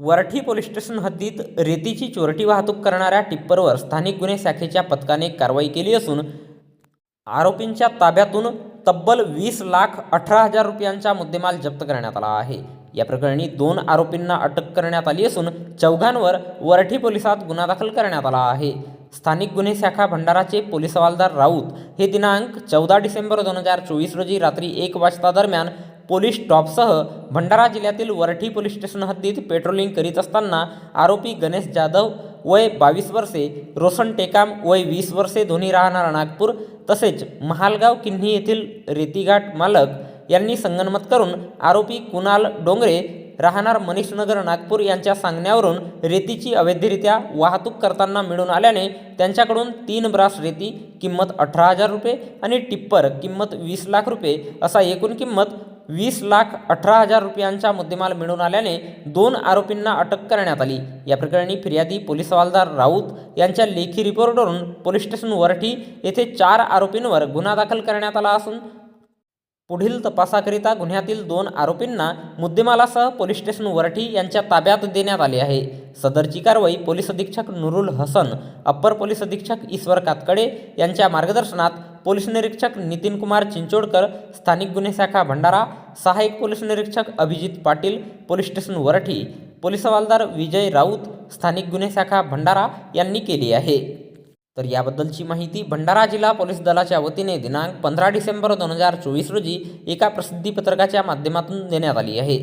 Warthi police station हद्दीत रेतीची चोरटी वाहतूक करणाऱ्या टिप्परवर स्थानिक गुन्हे शाखेच्या पथकाने कारवाई केली असून आरोपींच्या ताब्यातून तब्बल वीस लाख अठरा हजार रुपयांचा मुद्देमाल जप्त करण्यात आला आहे. या प्रकरणी दोन आरोपींना अटक करण्यात आली असून चौघांवर वरठी पोलिसात गुन्हा दाखल करण्यात आला आहे. स्थानिक गुन्हे शाखा भंडाराचे पोलीस हवालदार राऊत हे दिनांक चौदा डिसेंबर दोन हजार चोवीस रोजी रात्री एक वाजता दरम्यान पोलीस स्टॉपसह भंडारा जिल्ह्यातील वरठी पोलीस स्टेशन हद्दीत पेट्रोलिंग करीत असताना आरोपी गणेश जाधव वय बावीस वर्षे रोशन टेकाम वय वीस वर्षे दोन्ही राहणार नागपूर तसेच महालगाव किन्ही येथील रेतीघाट मालक यांनी संगनमत करून आरोपी कुणाल डोंगरे राहणार मनीषनगर नागपूर यांच्या सांगण्यावरून रेतीची अवैधरित्या वाहतूक करताना मिळून आल्याने त्यांच्याकडून तीन ब्रास रेती किंमत अठरा हजार रुपये आणि टिप्पर किंमत वीस लाख रुपये असा एकूण किंमत वीस लाख अठरा हजार रुपयांचा मुद्देमाल मिळून आल्याने दोन आरोपींना अटक करण्यात आली. या प्रकरणी फिर्यादी पोलीस हवालदार राऊत यांच्या लेखी रिपोर्टवरून पोलीस स्टेशन वरठी येथे चार आरोपींवर गुन्हा दाखल करण्यात आला असून पुढील तपासाकरिता गुन्ह्यातील दोन आरोपींना मुद्देमालासह पोलीस स्टेशन वरठी यांच्या ताब्यात देण्यात आले आहे. सदरची कारवाई पोलीस अधीक्षक नुरुल हसन अप्पर पोलीस अधीक्षक ईश्वर कातकडे यांच्या मार्गदर्शनात पोलीस निरीक्षक नितीन कुमार चिंचोडकर स्थानिक गुन्हे शाखा भंडारा सहाय्यक पोलीस निरीक्षक Abhijit Patil police station Varathi police हवालदार विजय राऊत स्थानिक गुन्हे शाखा भंडारा यांनी केली आहे. तर याबद्दलची माहिती भंडारा जिल्हा पोलीस दलाच्या वतीने दिनांक पंधरा डिसेंबर दोन हजार चोवीस रोजी एका प्रसिद्धीपत्रकाच्या माध्यमातून देण्यात आली आहे.